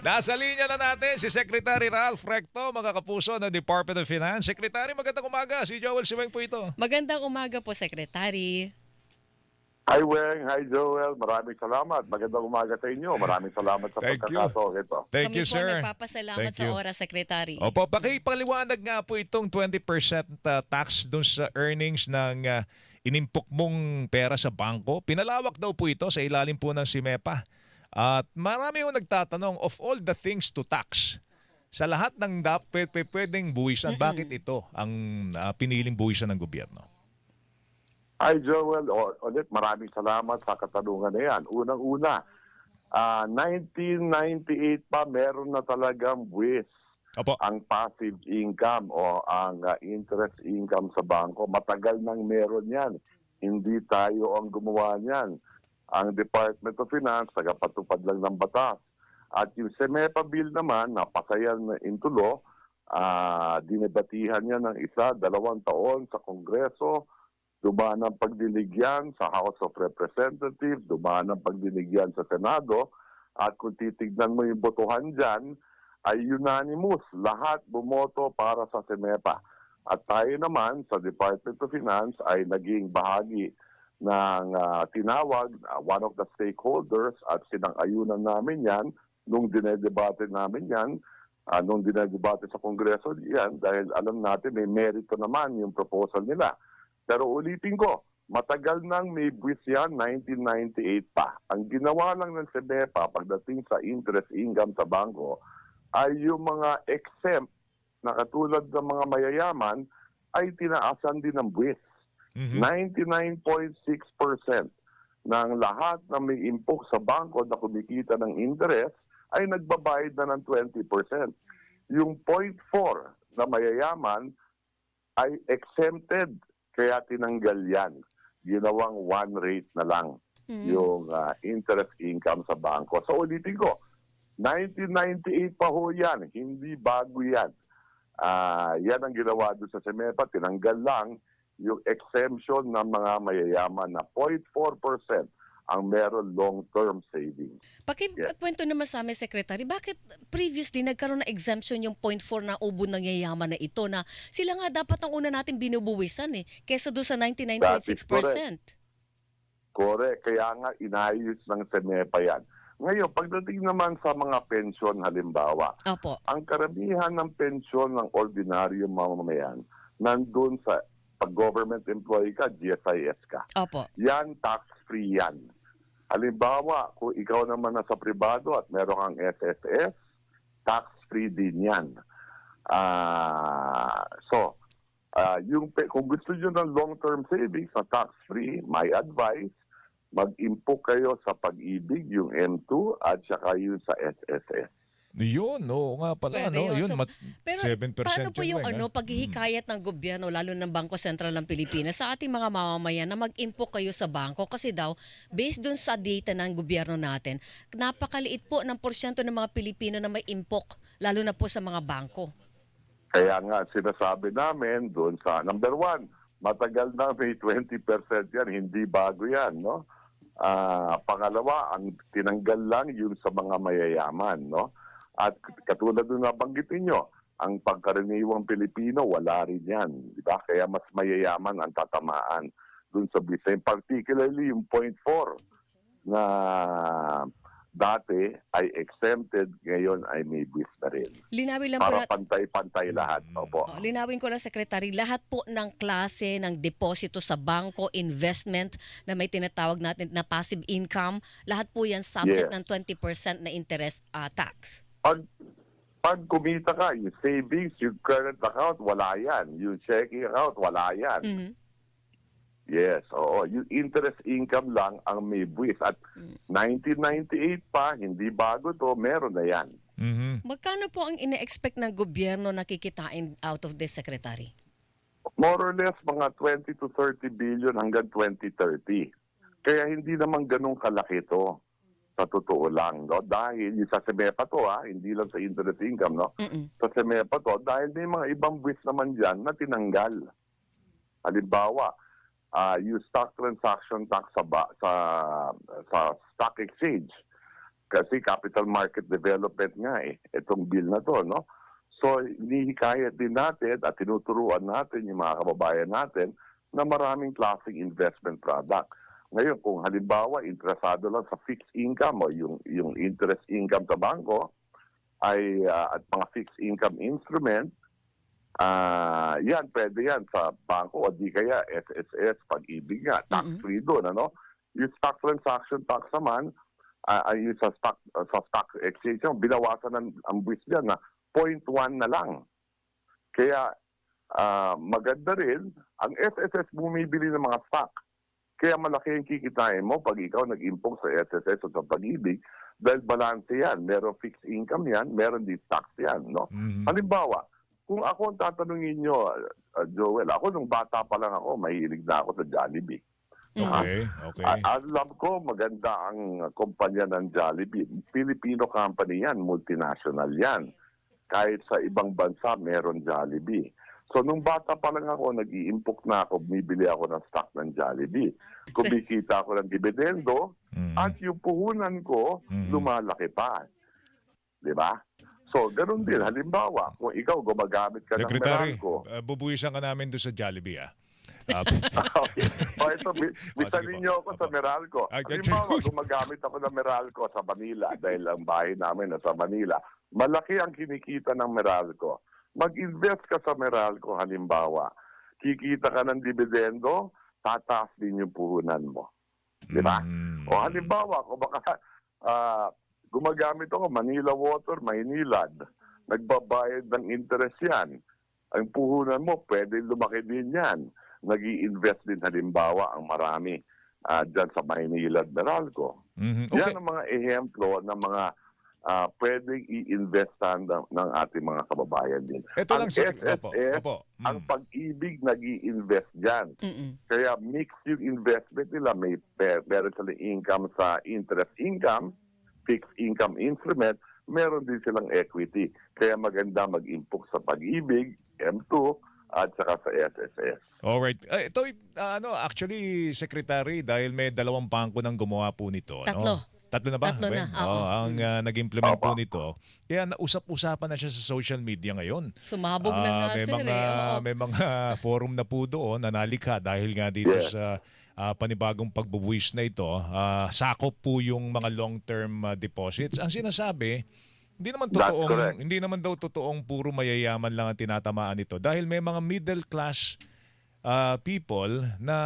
Nasa linya na natin si Secretary Ralph Recto, mga kapuso ng Department of Finance. Secretary, magandang umaga. Si Joel Siweng po ito. Magandang umaga po, Secretary. Hi Weng, hi Joel, maraming salamat. Magandang umaga sa inyo. Maraming salamat sa Thank you. pagkakataon ito. Thank Kami you, po sir. nagpapasalamat Thank sa you. oras, Secretary. Opo, pakipaliwanag nga po itong 20% uh, tax dun sa earnings ng uh, inimpok mong pera sa bangko. Pinalawak daw po ito sa ilalim po ng SIMEPA. At marami yung nagtatanong, of all the things to tax, sa lahat ng dapat pwedeng buwisan, bakit ito ang uh, piniling buwisan ng gobyerno? Hi Joel, ulit maraming salamat sa katanungan na yan. Unang-una, ah, 1998 pa meron na talagang buwis Opo. ang passive income o ang ah, interest income sa bangko. Matagal nang meron yan. Hindi tayo ang gumawa niyan. Ang Department of Finance, tagapatupad lang ng batas. At yung SEMEPA bill naman, napasayan na into law, ah, dinebatihan niya ng isa, dalawang taon sa Kongreso, dumaan ang pagdiligyan sa House of Representatives, dumaan ang pagdiligyan sa Senado, at kung titignan mo yung botohan dyan, ay unanimous. Lahat bumoto para sa SEMEPA. At tayo naman sa Department of Finance ay naging bahagi ng ah, tinawag, ah, one of the stakeholders at sinang-ayunan namin yan nung dinedebate namin yan, ah, nung dinedebate sa Kongreso yan dahil alam natin may merito naman yung proposal nila. Pero ulitin ko, matagal nang may buwis yan, 1998 pa. Ang ginawa lang ng SEBEPA pagdating sa interest income sa bangko ay yung mga exempt na katulad ng mga mayayaman ay tinaasan din ng buwis. Mhm. 99.6% ng lahat na may impok sa bangko na kumikita ng interest ay nagbabayad na ng 20%. Yung 0.4 na mayayaman ay exempted kaya tinanggal yan. Ginawang one rate na lang Mhm. yung ah, interest income sa bangko. So ulitin ko, 1998 pa ho yan, hindi bago yan. Ah, yan ang ginawa doon sa SEMEPA, tinanggal lang yung exemption ng mga mayayaman na 0.4% ang meron long-term savings. Pakikwento naman sa amin, Secretary, bakit previously nagkaroon ng exemption yung 0.4 na ubo ng yayaman na ito na sila nga dapat ang una natin binubuwisan eh, kesa doon sa 99.6%. Correct. Kaya nga inayos ng SEMEPA yan. Ngayon, pagdating naman sa mga pensyon halimbawa, Opo. ang karamihan ng pensyon ng ordinaryong mamamayan nandun sa pag government employee ka, GSIS ka. Opo. Yan, tax-free yan. Halimbawa, kung ikaw naman nasa pribado at meron kang SSS, tax-free din yan. Ah, so, ah, yung, kung gusto nyo ng long-term savings na tax-free, my advice, mag-impok kayo sa pag-ibig, yung M2, at saka yung sa SSS. Yun, oo nga pala. Pwede no? yun. Yun, So, mat- Pero 7% paano po yun, yung Weng, ano, ah? paghihikayat ng gobyerno, lalo ng Bangko Sentral ng Pilipinas, sa ating mga mamamayan na mag-impok kayo sa bangko? Kasi daw, based dun sa data ng gobyerno natin, napakaliit po ng porsyento ng mga Pilipino na may impok, lalo na po sa mga bangko. Kaya nga sinasabi namin doon sa number one, matagal na may 20% yan, hindi bago yan, no? Ah, pangalawa, ang tinanggal lang yung sa mga mayayaman, no? At katulad ng nabanggitin nyo, ang pagkaraniwang Pilipino, wala rin yan. Di ba? Kaya mas mayayaman ang tatamaan dun sa business. Particularly yung point four na dati ay exempted, ngayon ay may buwis na rin. Linawin lang po Para na, pantay-pantay lahat. Opo. Oh, linawin ko lang, Secretary, lahat po ng klase ng deposito sa bangko, investment na may tinatawag natin na passive income, lahat po yan subject Yes. ng 20% na interest ah, tax. Pag, pag kumita ka, yung savings, yung current account, wala yan. Yung checking account, wala yan. Mhm. Yes, oo. Yung interest income lang ang may buwis. At 1998 pa, hindi bago to, meron na yan. Mhm. Magkano po ang ine-expect ng gobyerno na kikitain out of this, Secretary? More or less, mga 20 to 30 billion hanggang 2030. Kaya hindi naman ganun kalaki to sa totoo lang, no? Dahil sa SEMEPA to, ha? Hindi lang sa interest income, no? Mm-mm. sa SEMEPA to dahil may mga ibang buwis naman dyan na tinanggal. Halimbawa, ah yung stock transaction tax sa, ba- sa, sa stock exchange. Kasi capital market development nga eh, itong bill na to, no? So, nihikayat din natin at tinuturuan natin yung mga kababayan natin na maraming klaseng investment product. Ngayon, kung halimbawa, interesado lang sa fixed income o yung, yung interest income sa bangko, ay ah, at mga fixed income instrument, ah yan, pwede yan sa bangko o di kaya SSS, pag-ibig nga, tax-free doon, ano? Yung stock transaction tax naman, ay yung sa stock, sa stock exchange, binawasan ng ang buwis dyan na 0.1 na lang. Kaya ah, maganda rin, ang SSS bumibili ng mga stock. Kaya malaki yung kikitain mo pag ikaw nag-impong sa SSS o sa pag-ibig dahil balance yan. Meron fixed income yan, meron din stocks yan. No? Mhm. Halimbawa, kung ako ang tatanungin nyo, uh, Joel, ako nung bata pa lang ako, mahilig na ako sa Jollibee. Okay, okay. A- alam ko, maganda ang kumpanya ng Jollibee. Filipino company yan, multinational yan. Kahit sa ibang bansa, meron Jollibee. So, nung bata pa lang ako, nag-iimpok na ako, bumibili ako ng stock ng Jollibee. Kumikita ako ng dividendo, Mhm. at yung puhunan ko, Mhm. lumalaki pa. Di ba? So, ganun din. Halimbawa, kung ikaw gumagamit ka ng Secretary, Meralco, uh, bubuwisan ka namin doon sa Jollibee ah. Ah, okay. O ito, bi- sige bisanin po. niyo ako sa. Meralco. Ay, Halimbawa, gumagamit ako ng Meralco sa Manila dahil ang bahay namin nasa Manila. Malaki ang kinikita ng Meralco. Mag-invest ka sa Meralco, halimbawa. Kikita ka ng dividendo, tataas din yung puhunan mo. Di ba? mhm. O halimbawa, kung baka ah, gumagamit ako Manila Water, Maynilad, nagbabayad ng interest yan. Ang puhunan mo, pwede lumaki din yan. nag invest din halimbawa ang marami ah, dyan sa Maynilad, Meralco. Mhm. Okay. Yan ang mga ehemplo ng mga ah, pwedeng i-investan ng, ng ating mga kababayan din. Ito ang lang sa Opo, SSS, opo. Mm. Ang pag-ibig nag invest dyan. Mm-mm. Kaya mix yung investment nila. May meron silang income sa interest income, fixed income instrument, meron din silang equity. Kaya maganda mag-impok sa pag-ibig, M2, at saka sa SSS. Alright. Eh, ito, uh, ano, actually, Secretary, dahil may dalawang bangko nang gumawa po nito. Tatlo. No? Tatlo na ba? Tatlo na, Ben? oo. Oo, ang uh, nag-implement po nito. Kaya nausap-usapan na siya sa social media ngayon. Sumabog na Ah, nga, may sir. mga eh. Oo. may mga forum na po doon na nalikha dahil nga dito Yes. sa ah, panibagong pagbubuwis na ito, ah, sakop po yung mga long-term ah, deposits. Ang sinasabi, hindi naman That's totoong correct. hindi naman daw totoong puro mayayaman lang ang tinatamaan nito dahil may mga middle class ah, people na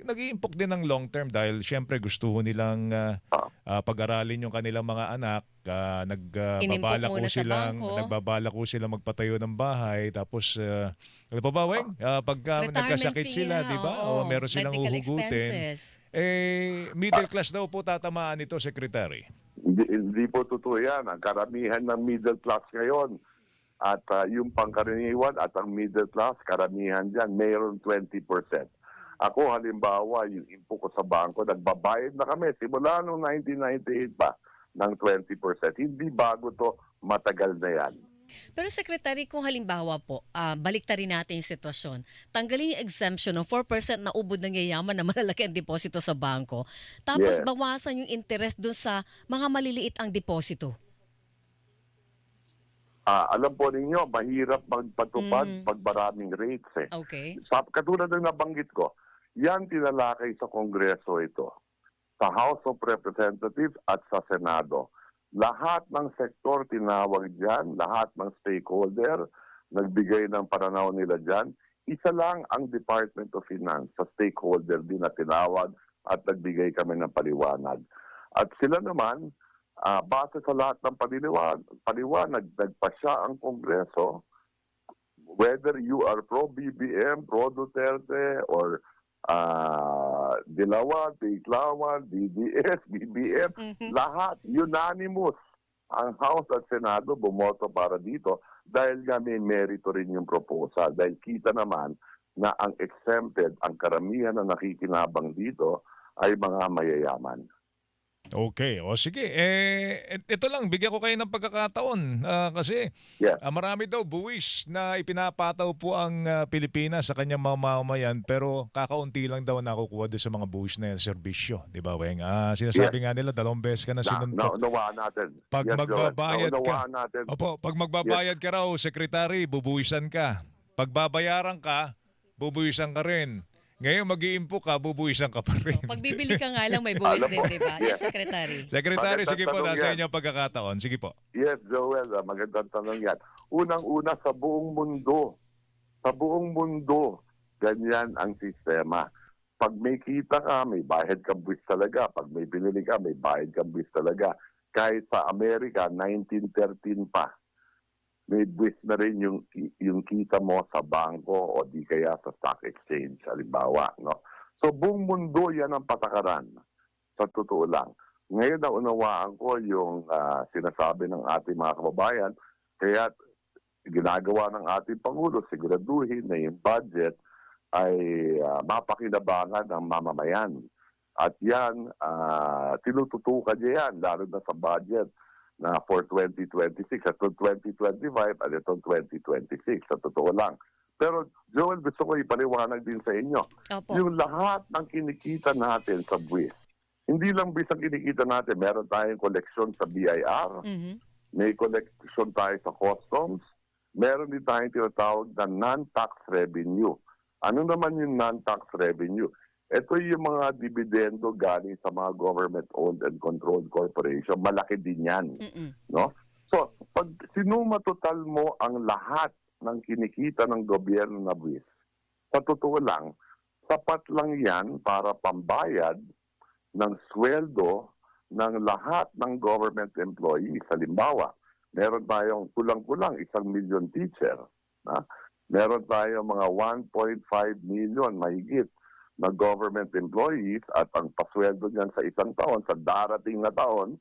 nag-iimpok din ng long term dahil syempre gusto ho nilang ah, ah, pag-aralin yung kanilang mga anak, uh, nagbabala Inimpok ko silang bangko. nagbabala ko silang magpatayo ng bahay tapos uh, ano pa ba Weng? Ah, pagka Retirement nagkasakit fee sila, di ba? oo. O meron silang Medical uhugutin. expenses. Eh middle class daw po tatamaan nito, secretary. Hindi, hindi po totoo yan. Ang karamihan ng middle class ngayon at ah, yung pangkaraniwan at ang middle class, karamihan dyan, mayroon 20%. Ako halimbawa, yung impo ko sa bangko, nagbabayad na kami simula noong 1998 pa ng 20%. Hindi bago to, matagal na yan. Pero Secretary, kung halimbawa po, ah, baliktarin natin yung sitwasyon, tanggalin yung exemption ng 4% na ubod ng yayaman na malalaki ang deposito sa bangko, tapos Yes. bawasan yung interest dun sa mga maliliit ang deposito. Ah, alam po ninyo, mahirap magpatupad Mm. pag maraming rates eh. Okay? Sa, katulad ng nabanggit ko, yan tinalakay sa Kongreso ito, sa House of Representatives at sa Senado. Lahat ng sektor tinawag dyan, lahat ng stakeholder nagbigay ng pananaw nila dyan. Isa lang ang Department of Finance sa stakeholder din na tinawag at nagbigay kami ng paliwanag. At sila naman, ah, base sa lahat ng paliwanag, paliwanag nagpasya ang Kongreso whether you are pro BBM, pro Duterte, or uh, Dilawan, Tiklawan, DDS, BBM, Mhm. lahat unanimous ang House at Senado bumoto para dito dahil nga may merito rin yung proposal. Dahil kita naman na ang exempted, ang karamihan na nakikinabang dito ay mga mayayaman. Okay, o sige. Eh, ito lang, bigyan ko kayo ng pagkakataon. Ah, kasi Yes. ah, marami daw buwis na ipinapataw po ang ah, Pilipinas sa kanyang mga mamamayan pero kakaunti lang daw nakukuha doon sa mga buwis na yan, serbisyo. Di ba, Weng? Ah, sinasabi nga nila, dalawang beses ka na Na, sinuntok. naunawaan natin. Pag Yes, magbabayad ka- natin. Opo, pag magbabayad ka raw, sekretary, bubuwisan ka. Pag babayaran ka, bubuwisan ka rin. Ngayon mag ka, bubuwisan ka pa rin. Pag bibili ka nga lang, may buwis din, di ba? yeah. Yes, Secretary. Secretary, Magandang sige po, tanong nasa yan. inyo ang pagkakataon. Sige po. Yes, Joel, ah, magandang tanong yan. Unang-una sa buong mundo, sa buong mundo, ganyan ang sistema. Pag may kita ka, may bayad kang buwis talaga. Pag may binili ka, may bayad kang buwis talaga. Kahit sa Amerika, 1913 pa, may buwis na rin yung, yung kita mo sa bangko o di kaya sa stock exchange, halimbawa. No? So buong mundo yan ang patakaran. Sa totoo lang. Ngayon na unawaan ko yung ah, sinasabi ng ating mga kababayan, kaya ginagawa ng ating Pangulo, siguraduhin na yung budget ay ah, mapakinabangan ng mamamayan. At yan, ah, tinututukan niya yan, lalo na sa budget na for 2026 at 2025 at itong 2026. Sa totoo lang. Pero Joel, gusto ko ipaliwanag din sa inyo. Opo. Yung lahat ng kinikita natin sa buwis, hindi lang buwis ang kinikita natin. Meron tayong koleksyon sa BIR, Mhm. may koleksyon tayo sa customs, meron din tayong tinatawag na non-tax revenue. Ano naman yung non-tax revenue? Ito yung mga dividendo galing sa mga government-owned and controlled corporation. Malaki din yan. Mm-mm. No? So, pag sinuma total mo ang lahat ng kinikita ng gobyerno na buwis, sa totoo lang, sapat lang yan para pambayad ng sweldo ng lahat ng government employees. Halimbawa, meron tayong kulang-kulang isang milyon teacher. Na? Meron tayong mga 1.5 million mahigit na government employees at ang pasweldo niyan sa isang taon, sa darating na taon,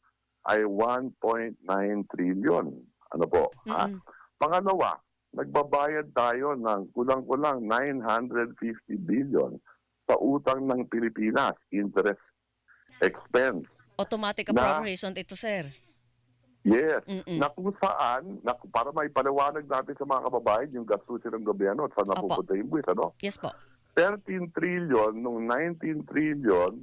ay 1.9 trillion. Ano po? ha? Mm-mm. Pangalawa, nagbabayad tayo ng kulang-kulang 950 billion sa utang ng Pilipinas, interest expense. Automatic Na- appropriation ito, sir. Yes. Mm-mm. Na kung saan, na, para may paliwanag natin sa mga kababayan yung gastusin ng gobyerno at saan napupunta yung buwis, ano? Yes po. 13 trillion nung 19 trillion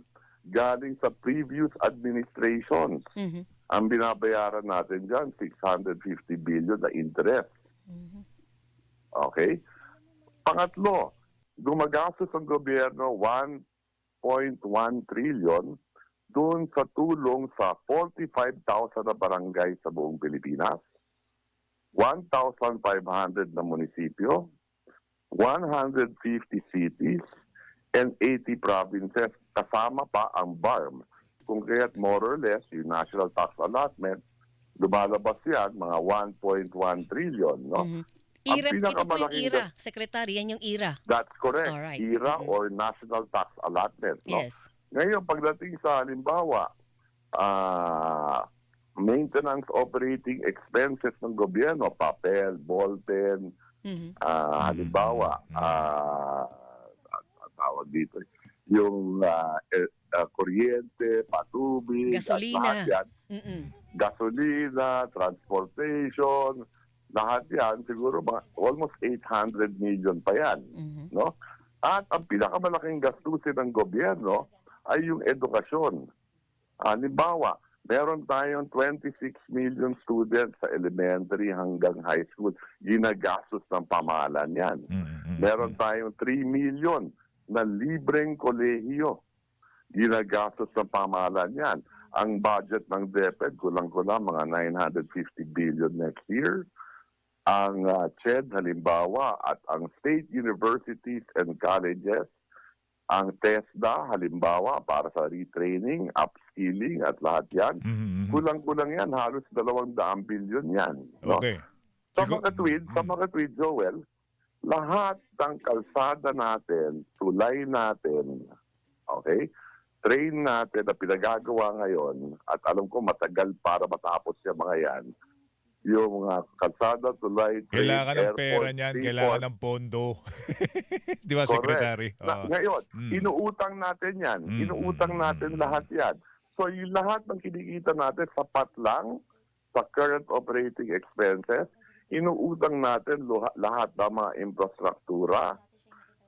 galing sa previous administrations. Mhm. Ang binabayaran natin dyan, 650 billion na interest. Mhm. Okay? Pangatlo, gumagastos ang gobyerno 1.1 trillion doon sa tulong sa 45,000 na barangay sa buong Pilipinas, 1,500 na munisipyo, 150 cities, and 80 provinces. Kasama pa ang BARM. Kung kaya't more or less, yung National Tax Allotment, lumalabas yan, mga 1.1 trillion. No? Mhm. Ang IRA, ito po yung IRA. Secretary, yan yung IRA. That's correct. Alright. IRA Mhm. or National Tax Allotment. No? Yes. Ngayon, pagdating sa halimbawa, ah, maintenance operating expenses ng gobyerno, papel, ballpen, Mhm. ah, halimbawa, ang tawag dito, yung eh, ah, kuryente, patubig, at Gasolina. lahat yan, Mm-mm. gasolina, transportation, lahat yan, siguro mga almost 800 million pa yan Mhm. no? At ang pinakamalaking gastusin ng gobyerno ay yung edukasyon. Halimbawa, meron tayong 26 million students sa elementary hanggang high school. Ginagastos ng pamahalaan yan. Mm, mm, mm, Meron mm. tayong 3 million na libreng kolehiyo. Ginagastos ng pamahalaan yan. Ang budget ng DepEd, kulang-kulang mga 950 billion next year. Ang uh, CHED, halimbawa, at ang state universities and colleges, ang TESDA, halimbawa, para sa retraining, upskilling, at lahat yan. Mm, mm, mm. Kulang-kulang yan, halos 200 billion yan. No? Okay. Sa mga tweet, sa Mm. mga tweet, Joel, lahat ng kalsada natin, tulay natin, okay, train natin na pinagagawa ngayon, at alam ko matagal para matapos yung mga yan, yung mga kalsada, tulay, train, Kailangan ng airport, pera niyan, seaport. kailangan ng pondo. Di ba, Correct. Secretary? Na, Oo. ngayon, Mm. inuutang natin yan. Mm, Inuutang mm, natin mm. lahat yan. So yung lahat ng kinikita natin, sapat lang sa current operating expenses, inuutang natin lahat ng mga infrastruktura.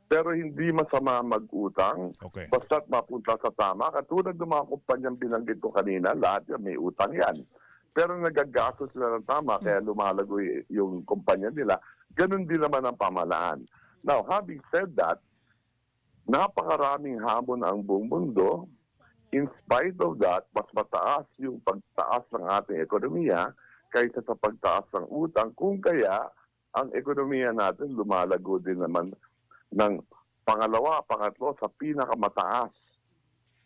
Pero hindi masama mag-utang Okay. basta't mapunta sa tama. Katulad ng mga kumpanyang binanggit ko kanina, lahat yan may utang yan. Pero nagagastos sila ng tama, kaya lumalago y- yung kumpanya nila. Ganun din naman ang pamalaan. Now, having said that, napakaraming hamon ang buong mundo. In spite of that, mas mataas yung pagtaas ng ating ekonomiya kaysa sa pagtaas ng utang. Kung kaya, ang ekonomiya natin lumalago din naman ng pangalawa, pangatlo sa pinakamataas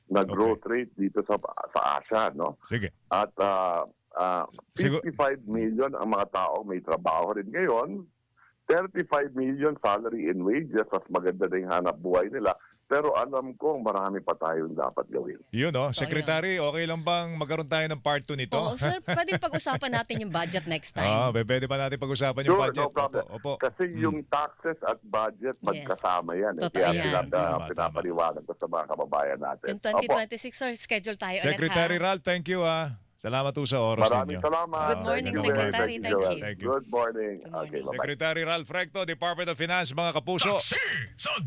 na Okay. growth rate dito sa sa Asia, no? Sige. At ah, ah, Sigur- 55 million ang mga tao may trabaho rin ngayon. 35 million salary and wages, mas maganda na yung hanap buhay nila. Pero alam ko, marami pa tayong dapat gawin. Yun, no? Secretary, okay lang bang magkaroon tayo ng part 2 nito? Oo, sir, pwede pag-usapan natin yung budget next time. Ah, pwede pa natin pag-usapan yung Sure, budget. no problem. Opo, opo. Kasi Mm. yung taxes at budget, Yes. magkasama yan. Eh. Totoo Kaya yan. pinapa- Tama, pinapaliwanag ko sa mga kababayan natin. Yung Opo. 2026, sir, schedule tayo Secretary ulit ha. Ralph, thank you ah. Salamat po sa oras Maraming ninyo. salamat. Good morning, Thank you, Secretary. Thank you. Thank you. Good morning. Good morning. Okay, bye-bye. Secretary Ralph Recto, Department of Finance, mga kapuso.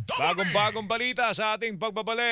Bagong-bagong balita sa ating pagbabalik.